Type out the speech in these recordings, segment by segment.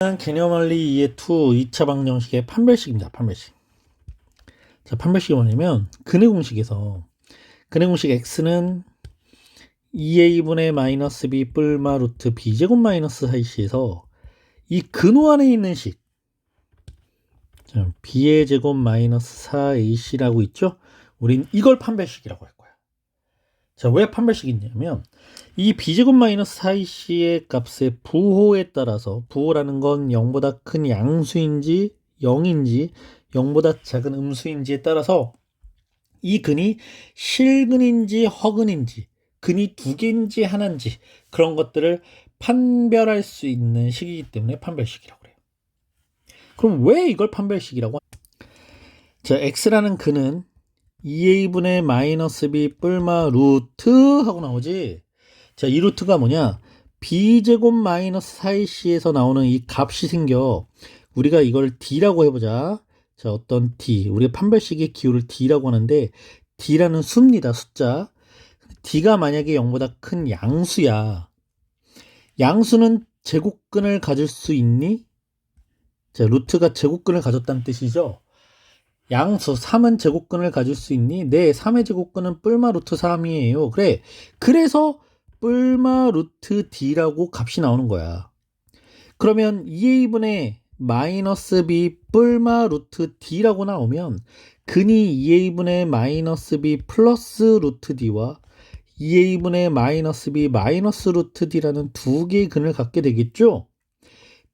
개념원리 2의 2, 2차 방정식의 판별식입니다. 판별식. 자, 판별식이 뭐냐면 근의 공식에서 근의 공식 x는 2a분의 마이너스 b 뿔마 루트 b제곱 마이너스 4c에서 이 근호 안에 있는 식 자, b의 제곱 마이너스 4ac라고 있죠? 우린 이걸 판별식이라고 할 거야. 자, 왜 판별식이냐면 이 b제곱 마이너스 4ac의 값의 부호에 따라서 부호라는 건 0보다 큰 양수인지 0인지 0보다 작은 음수인지에 따라서 이 근이 실근인지 허근인지 근이 두 개인지 하나인지 그런 것들을 판별할 수 있는 식이기 때문에 판별식이라고 그래요. 그럼 왜 이걸 판별식이라고? 자, x라는 근은 2a분의 마이너스 b 뿔마 루트 하고 나오지. 자, 이 루트가 뭐냐? b제곱 마이너스 4ac에서 나오는 이 값이 생겨. 우리가 이걸 d라고 해보자. 자, 어떤 d. 우리가 판별식의 기호를 d라고 하는데 d라는 수입니다. 숫자. d가 만약에 0보다 큰 양수야. 양수는 제곱근을 가질 수 있니? 자, 루트가 제곱근을 가졌다는 뜻이죠. 양수 3은 제곱근을 가질 수 있니? 네, 3의 제곱근은 뿔마 루트 3이에요. 그래. 그래서 뿔마 루트 d라고 값이 나오는 거야. 그러면 2a분의 마이너스 b 뿔마 루트 d라고 나오면 근이 2a분의 마이너스 b 플러스 루트 d와 2a분의 마이너스 b 마이너스 루트 d라는 두 개의 근을 갖게 되겠죠?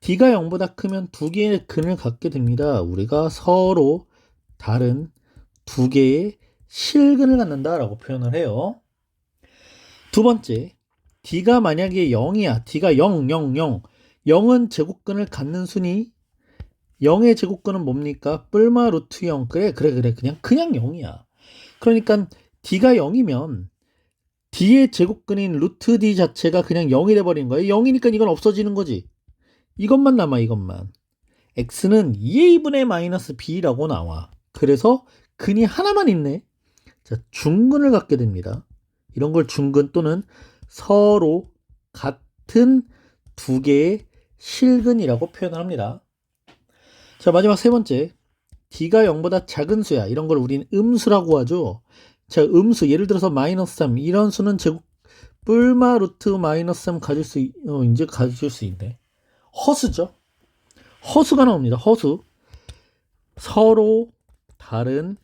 d가 0보다 크면 두 개의 근을 갖게 됩니다. 우리가 서로 다른 두 개의 실근을 갖는다라고 표현을 해요. 두 번째, d가 만약에 0이야. d가 0, 0, 0. 0은 제곱근을 갖는 순위. 0의 제곱근은 뭡니까? 뿔마 루트 0. 그래, 그래, 그래. 그냥, 그냥 0이야. 그러니까 d가 0이면 d의 제곱근인 루트 d 자체가 그냥 0이 돼버린 거예요. 0이니까 이건 없어지는 거지. 이것만 남아, 이것만. x는 2a분의 마이너스 b라고 나와. 그래서 근이 하나만 있네. 자, 중근을 갖게 됩니다. 이런 걸 중근 또는 서로 같은 두 개의 실근이라고 표현을 합니다. 자, 마지막 세 번째. d가 0보다 작은 수야. 이런 걸 우린 음수라고 하죠. 자, 음수. 예를 들어서 마이너스 3. 이런 수는 제곱, 뿔마 루트 마이너스 3 가질 수, 있- 어, 이제 가질 수 있네. 허수죠. 허수가 나옵니다. 허수. 서로 다른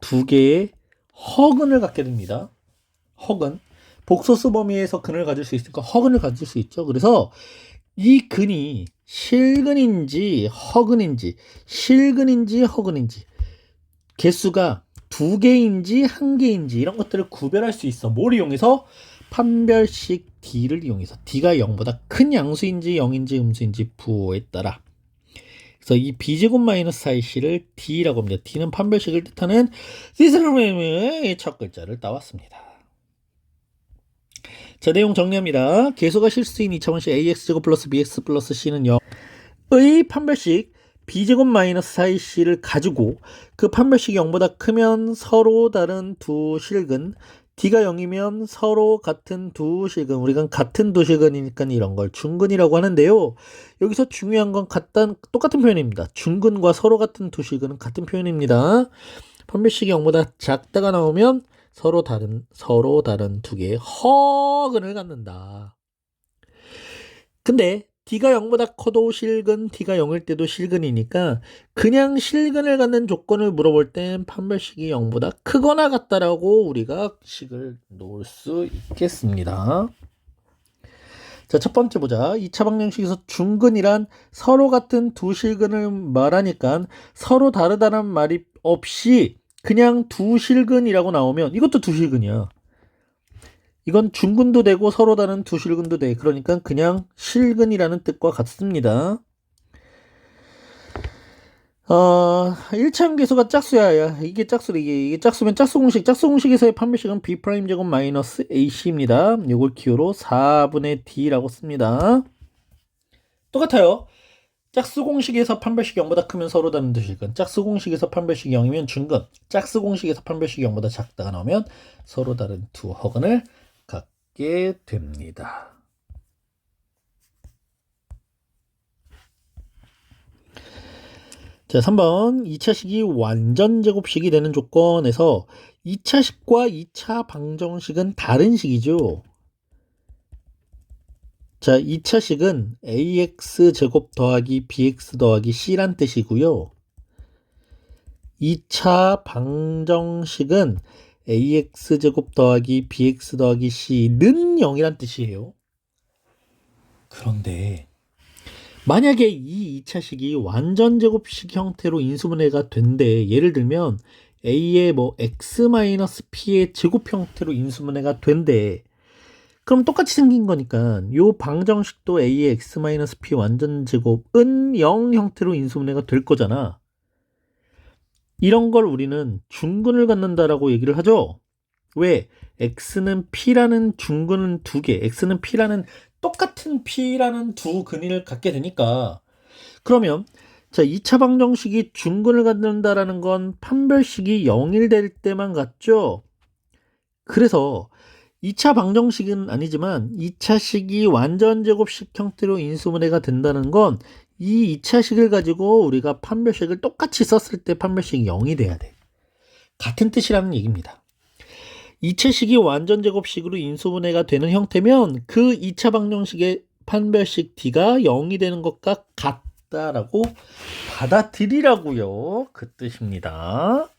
두 개의 허근을 갖게 됩니다. 허근. 복소수 범위에서 근을 가질 수 있으니까 허근을 가질 수 있죠. 그래서 이 근이 실근인지 허근인지 실근인지 허근인지 개수가 두 개인지 한 개인지 이런 것들을 구별할 수 있어. 뭘 이용해서 판별식 D를 이용해서 D가 0보다 큰 양수인지 0인지 음수인지 부호에 따라 그래서 이 b제곱 마이너스 4c를 d라고 합니다. d는 판별식을 뜻하는 디스르메의 첫 글자를 따왔습니다. 자, 내용 정리합니다. 계수가 실수인 2차원식 ax제곱 플러스 bx 플러스 c는 0의 판별식 b제곱 마이너스 4c를 가지고 그 판별식이 0보다 크면 서로 다른 두 실근 d가 0이면 서로 같은 두 실근 우리가 같은 두 실근이니까 이런 걸 중근이라고 하는데요. 여기서 중요한 건 같단 똑같은 표현입니다. 중근과 서로 같은 두 실근은 같은 표현입니다. 판별식이 0보다 작다가 나오면 서로 다른 서로 다른 두 개의 허근을 갖는다. 근데 d가 0보다 커도 실근, d가 0일 때도 실근이니까 그냥 실근을 갖는 조건을 물어볼 땐 판별식이 0보다 크거나 같다라고 우리가 식을 놓을 수 있겠습니다. 자, 첫 번째 보자. 2차 방정식에서 중근이란 서로 같은 두 실근을 말하니까 서로 다르다는 말이 없이 그냥 두 실근이라고 나오면 이것도 두 실근이야. 이건 중근도 되고 서로 다른 두 실근도 돼. 그러니까 그냥 실근이라는 뜻과 같습니다. 어, 1차 계수가 짝수야. 야, 이게 짝수래. 이게, 이게 짝수면 짝수 공식. 짝수 공식에서의 판별식은 b 제곱 마이너스 ac입니다. 요걸 기호로 4분의 d라고 씁니다. 똑같아요. 짝수 공식에서 판별식이 0보다 크면 서로 다른 두 실근. 짝수 공식에서 판별식이 0이면 중근. 짝수 공식에서 판별식이 0보다 작다가 나오면 서로 다른 두 허근을 갖게 됩니다. 자, 3번 2차식이 완전 제곱식이 되는 조건에서 2차식과 2차 방정식은 다른 식이죠. 자, 2차식은 ax 제곱 더하기 bx 더하기 c란 뜻이고요. 2차 방정식은 ax 제곱 더하기 bx 더하기 c는 0이란 뜻이에요. 그런데 만약에 이 2차식이 완전 제곱식 형태로 인수분해가 된대. 예를 들면 a의 뭐 x-p의 제곱 형태로 인수분해가 된대. 그럼 똑같이 생긴 거니까 요 방정식도 a의 x-p 완전 제곱은 0 형태로 인수분해가 될 거잖아. 이런 걸 우리는 중근을 갖는다라고 얘기를 하죠. 왜? x는 p라는 중근은 두 개, x는 p라는 똑같은 p라는 두 근을 갖게 되니까 그러면 자 2차 방정식이 중근을 갖는다라는 건 판별식이 0일 될 때만 같죠. 그래서 2차 방정식은 아니지만 2차식이 완전 제곱식 형태로 인수분해가 된다는 건 이 2차식을 가지고 우리가 판별식을 똑같이 썼을 때 판별식이 0이 돼야 돼. 같은 뜻이라는 얘기입니다. 2차식이 완전 제곱식으로 인수분해가 되는 형태면 그 2차 방정식의 판별식 D가 0이 되는 것과 같다라고 받아들이라고요. 그 뜻입니다.